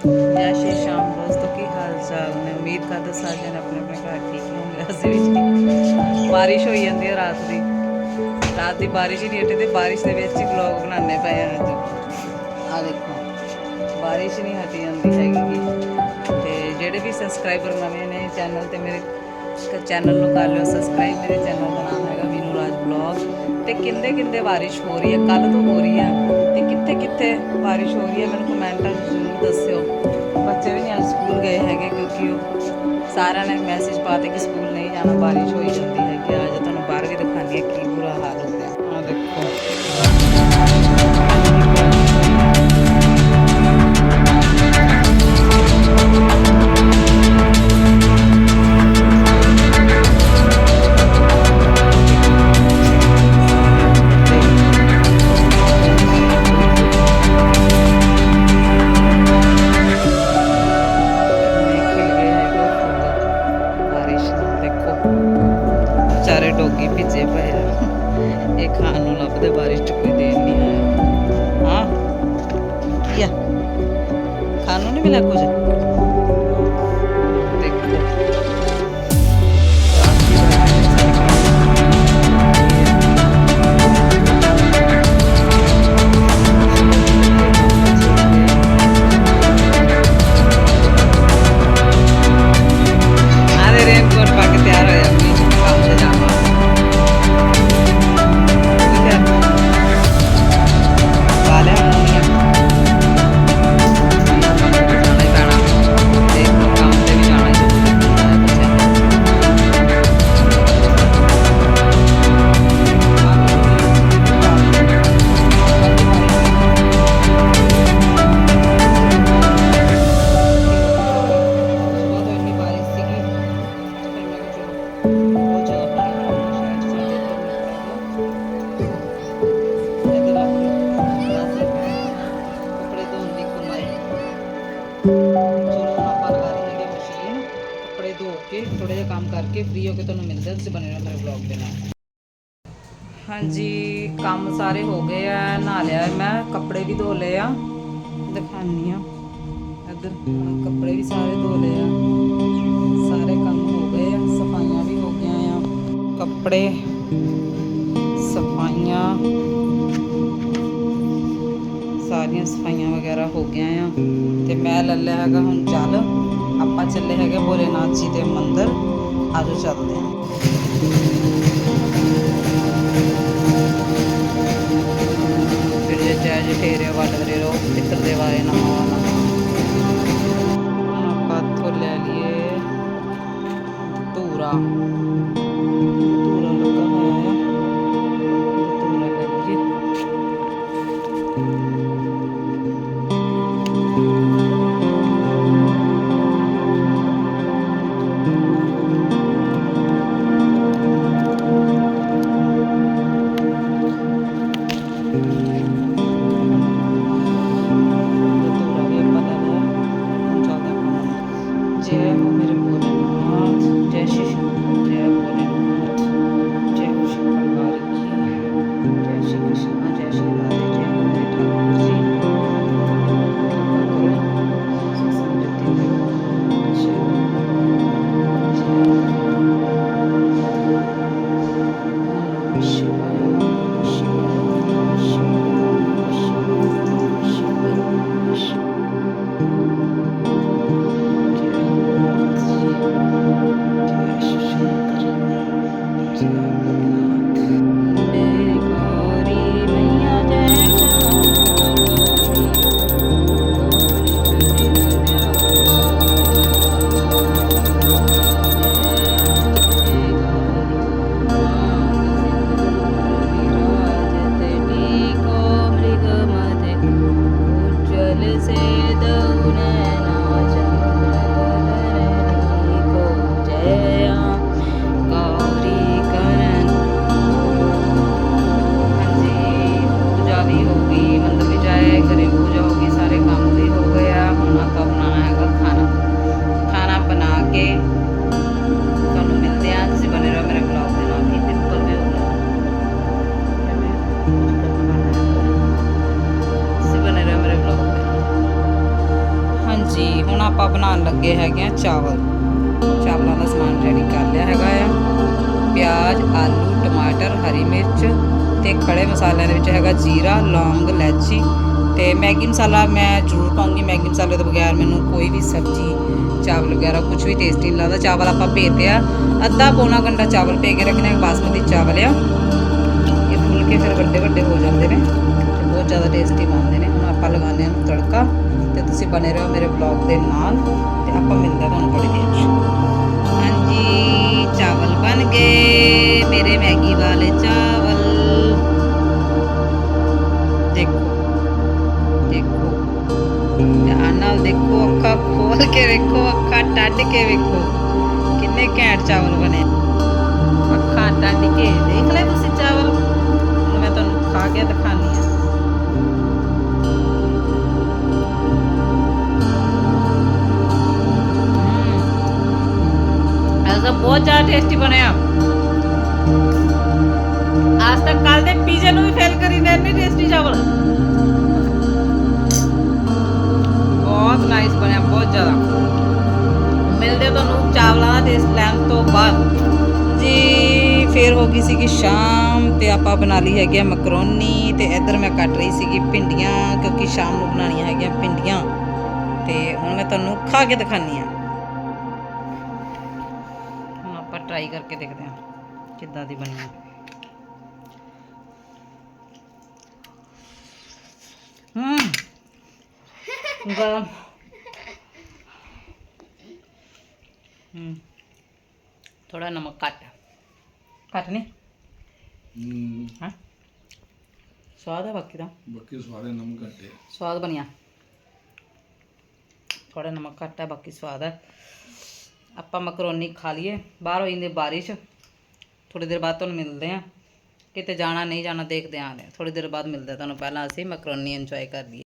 ਜੈ ਸ਼੍ਰੀ ਸ਼ਾਮ ਦੋਸਤੋ ਕੀ ਹਾਲ ਚਾਲ? ਨੇ ਉਮੀਦ ਕਰਦਾ ਸਾਰੇ ਜਣ ਆਪਣੇ ਆਪਣੇ ਘਰ ਠੀਕ ਹੋਣਗੇ ਅਸੀਂ ਵੀ ਠੀਕ। ਬਾਰਿਸ਼ ਹੋਈ ਜਾਂਦੀ ਹੈ ਰਾਤ ਦੀ। ਰਾਤ ਦੀ ਬਾਰਿਸ਼ ਹੀ ਨਹੀਂ ਹਟੀ ਤੇ ਬਾਰਿਸ਼ ਦੇ ਵਿੱਚ ਹੀ ਵਲੌਗ ਬਣਾਉਣੇ ਪਏ ਆ ਅੱਜ। ਆ ਦੇਖੋ। ਬਾਰਿਸ਼ ਨਹੀਂ ਹਟੀ ਜਾਂਦੀ ਹੈਗੀ। ਤੇ ਜਿਹੜੇ ਵੀ ਸਬਸਕ੍ਰਾਈਬਰ ਨਵੇਂ ਨੇ ਚੈਨਲ ਤੇ ਮੇਰੇ ਚੈਨਲ ਨੂੰ ਕਰ ਲਿਓ ਸਬਸਕ੍ਰਾਈਬ ਮੇਰੇ ਚੈਨਲ ਦਾ ਨਾਮ ਹੈਗਾ ਵੀਨੂ ਰਾਜ ਬਲੌਗ ਤੇ ਕਿੰਦੇ ਕਿੰਦੇ ਬਾਰਿਸ਼ ਹੋ ਰਹੀ ਹੈ ਕੱਲ ਤੋਂ ਹੋ ਰਹੀ ਹੈ ਤੇ ਕਿੱਥੇ ਕਿੱਥੇ ਬਾਰਿਸ਼ ਹੋ ਰਹੀ ਹੈ, ਮੈਨੂੰ ਕਮੈਂਟਾਂ 'ਚ ਜ਼ਰੂਰ ਦੱਸਿਓ। ਬੱਚੇ ਵੀ ਨਹੀਂ ਅੱਜ ਸਕੂਲ ਗਏ ਹੈਗੇ ਕਿਉਂਕਿ ਉਹ ਸਾਰਿਆਂ ਨੇ ਮੈਸੇਜ ਪਾਤੇ ਕਿ ਸਕੂਲ ਨਹੀਂ ਜਾਣਾ, ਬਾਰਿਸ਼ ਹੋਈ ਜਾਂਦੀ ਹੈਗੀ, ਅੱਜ ਤੁਹਾਨੂੰ ਬਾਹਰ ਵੀ ਦਿਖਾਉਂਦੀ ਹਾਂ ਕੀ ਬੁਰਾ ਹਾਲ ਹੋ ਚਾਰੇ ਡੋਗੀ ਭਿੱਜੇ ਪਏ ਆ। ਇਹ ਖਾਣ ਨੂੰ ਲੱਭਦੇ ਬਾਰਿਸ਼ ਚ ਕੋਈ ਦੇਰ ਨਹੀਂ ਆਇਆ ਹਾਂ? ਕੀ ਖਾਣ ਨੂੰ ਨਹੀਂ ਮਿਲਿਆ ਕੁਝ? ਚਲੋ ਹੁਣ ਆਪਾਂ ਲਗਾ ਰਹੀ ਹੈਗੀ ਮਸ਼ੀਨ ਕੱਪੜੇ ਧੋ ਕੇ ਥੋੜਾ ਜਿਹਾ ਕੰਮ ਕਰਕੇ ਫ੍ਰੀ ਹੋ ਕੇ ਤੁਹਾਨੂੰ ਮਿਲਦੇ ਤੁਸੀਂ ਬਣੇ ਰਹੋ ਮੇਰੇ ਵਲੌਗ ਦੇ ਨਾਲ। ਹਾਂਜੀ, ਕੰਮ ਸਾਰੇ ਹੋ ਗਏ ਆ, ਨਹਾ ਲਿਆ ਮੈਂ, ਕੱਪੜੇ ਵੀ ਧੋ ਲਏ ਆ। ਦਿਖਾਨੀ ਆ। ਇੱਧਰ ਕੱਪੜੇ ਵੀ ਸਾਰੇ ਧੋ ਲਏ ਆ। ਸਾਰੇ ਕੰਮ ਹੋ ਗਏ ਆ, ਸਫਾਈਆਂ ਵੀ ਹੋ ਗਈਆਂ ਆ। ਕੱਪੜੇ, ਸਫਾਈਆਂ। ਸਾਰੀਆਂ ਸਫਾਈਆਂ ਵਗੈਰਾ ਹੋ ਗਈਆਂ ਆ। ਤੇ ਮੈਂ ਲੈ ਲਿਆ ਹੈਗਾ ਹੁਣ ਚੱਲ ਆਪਾਂ ਚੱਲੇ ਹੈਗੇ ਭੋਲੇਨਾਥ ਜੀ ਦੇ ਮੰਦਿਰ। ਆਜੋ ਚੱਲਦੇ ਆ। ਫਿਰ ਜੇ ਜੈ ਜਠੇਰੇ ਵੱਲ ਰੋ ਪਿੱਤਰ ਦੇ ਵਾਰੇ ਨਾ ਹੁਣ ਆਪਾਂ ਇੱਥੋਂ ਲੈ ਲਈਏ ਧੂਰਾ। ਆਪਾਂ ਬਣਾਉਣ ਲੱਗੇ ਹੈਗੇ ਆ ਚਾਵਲ। ਚਾਵਲਾਂ ਦਾ ਸਮਾਨ ਰੈਡੀ ਕਰ ਲਿਆ ਹੈਗਾ ਆ। ਪਿਆਜ਼, ਆਲੂ, ਟਮਾਟਰ, ਹਰੀ ਮਿਰਚ ਤੇ ਖੜੇ ਮਸਾਲਿਆਂ ਦੇ ਵਿੱਚ ਹੈਗਾ ਜੀਰਾ, ਲੌਂਗ, ਇਲਾਇਚੀ ਤੇ ਮੈਗੀ ਮਸਾਲਾ ਮੈਂ ਜ਼ਰੂਰ ਪਾਉਂਗੀ। ਮੈਗੀ ਮਸਾਲੇ ਤੋਂ ਬਗੈਰ ਮੈਨੂੰ ਕੋਈ ਵੀ ਸਬਜ਼ੀ, ਚਾਵਲ ਵਗੈਰਾ ਕੁਝ ਵੀ ਟੇਸਟੀ ਨਹੀਂ ਲੱਗਦਾ। ਚਾਵਲ ਆਪਾਂ ਭੇਜਦੇ ਆ ਅੱਧਾ ਪੌਣਾ ਘੰਟਾ ਚਾਵਲ ਭੇ ਕੇ ਰੱਖਣੇ ਆ ਬਾਸਮਤੀ ਚਾਵਲ ਆ। ਇਹ ਫੁੱਲ ਕੇ ਫਿਰ ਵੱਡੇ ਵੱਡੇ ਹੋ ਜਾਂਦੇ ਨੇ। ਜ਼ਿਆਦਾ ਟੇਸਟੀ ਬਣਦੇ ਨੇ। ਹੁਣ ਆਪਾਂ ਲਗਾਉਂਦੇ ਹਾਂ ਤੜਕਾ ਤੇ ਤੁਸੀਂ ਬਨੇ ਰਹੋ ਮੇਰੇ ਵਲੌਗ ਦੇ ਨਾਲ ਤੇ ਆਪਾਂ ਮਿਲਦੇ ਤੁਹਾਨੂੰ ਥੋੜੀ ਦੇਰ ਹਾਂਜੀ, ਚਾਵਲ ਬਣ ਗਏ ਮੇਰੇ ਮੈਗੀ ਵਾਲੇ ਚਾਵਲ। ਦੇਖੋ ਦੇਖੋ। ਧਿਆਨ ਨਾਲ ਦੇਖੋ ਅੱਖਾਂ ਖੋਲ ਕੇ ਵੇਖੋ, ਅੱਖਾਂ ਟੱਡ ਕੇ ਵੇਖੋ। ਕਿੰਨੇ ਘੈਂਟ ਚਾਵਲ ਬਣੇ ਅੱਖਾਂ ਟੱਡ ਕੇ, ਦੇਖ ਲੈ ਤੁਸੀਂ ਚਾਵਲ? ਮੈਂ ਤੁਹਾਨੂੰ ਖਾ ਕੇ ਦਿਖਾਨੀ ਟੇਸਟੀ ਬਣਿਆ। ਅੱਜ ਤੱਕ ਕੱਲ ਦੇ ਪੀਜ਼ੇ ਨੂੰ ਵੀ ਫੇਲ ਕਰੀ ਨੇ, ਇੰਨੇ ਟੇਸਟੀ ਚਾਵਲ। ਬਹੁਤ ਨਾਈਸ ਬਣਿਆ, ਬਹੁਤ ਜ਼ਿਆਦਾ। ਮਿਲਦੇ ਤੁਹਾਨੂੰ ਚਾਵਲਾਂ ਦਾ ਟੇਸਟ ਲੈਣ ਤੋਂ ਬਾਅਦ। ਜੀ, ਫੇਰ ਹੋ ਗਈ ਸੀਗੀ ਸ਼ਾਮ ਤੇ ਆਪਾਂ ਬਣਾ ਲਈ ਹੈਗੀ ਆ ਮਕਰੋਨੀ ਤੇ ਇੱਧਰ ਮੈਂ ਕੱਟ ਰਹੀ ਸੀਗੀ ਭਿੰਡੀਆਂ ਕਿਉਂਕਿ ਸ਼ਾਮ ਨੂੰ ਬਣਾਉਣੀਆਂ ਹੈਗੀਆਂ ਭਿੰਡੀਆਂ। ਤੇ ਹੁਣ ਮੈਂ ਤੁਹਾਨੂੰ ਖਾ ਕੇ ਦਿਖਾਨੀ ਆ ਟਰਾਈ ਕਰਕੇ ਦੇਖਦੇ ਹਾਂ ਕਿੱਦਾਂ ਦੀ ਬਣੀ ਹੈ। ਹੂੰ ਗਰਮ। ਹੂੰ ਥੋੜਾ ਨਮਕ ਘੱਟ। ਘੱਟ ਨਹੀਂ? ਹਮ, ਹਾਂ? ਸਵਾਦ ਹੈ ਬਾਕੀ ਤਾਂ। ਬਾਕੀ ਸਾਰੇ ਨਮਕ ਘੱਟੇ ਸਵਾਦ ਬਣਿਆ। ਥੋੜਾ ਨਮਕ ਘੱਟ ਹੈ ਬਾਕੀ ਸਵਾਦ ਹੈ ਆਪਾਂ ਮਕਰੋਨੀ ਖਾ ਲਈਏ, ਬਾਹਰ ਹੋ ਜਾਂਦੀ ਬਾਰਿਸ਼। ਥੋੜੀ ਦੇਰ ਬਾਅਦ ਤੁਹਾਨੂੰ ਮਿਲਦੇ ਆ ਕਿਤੇ ਜਾਣਾ ਨਹੀਂ, ਜਾਣਾ ਦੇਖਦੇ ਆਂ ਥੋੜੀ ਦੇਰ ਬਾਅਦ ਮਿਲਦੇ ਤੁਹਾਨੂੰ। ਪਹਿਲਾਂ ਅਸੀਂ ਮਕਰੋਨੀ ਇੰਜੋਏ ਕਰ ਲਈਏ।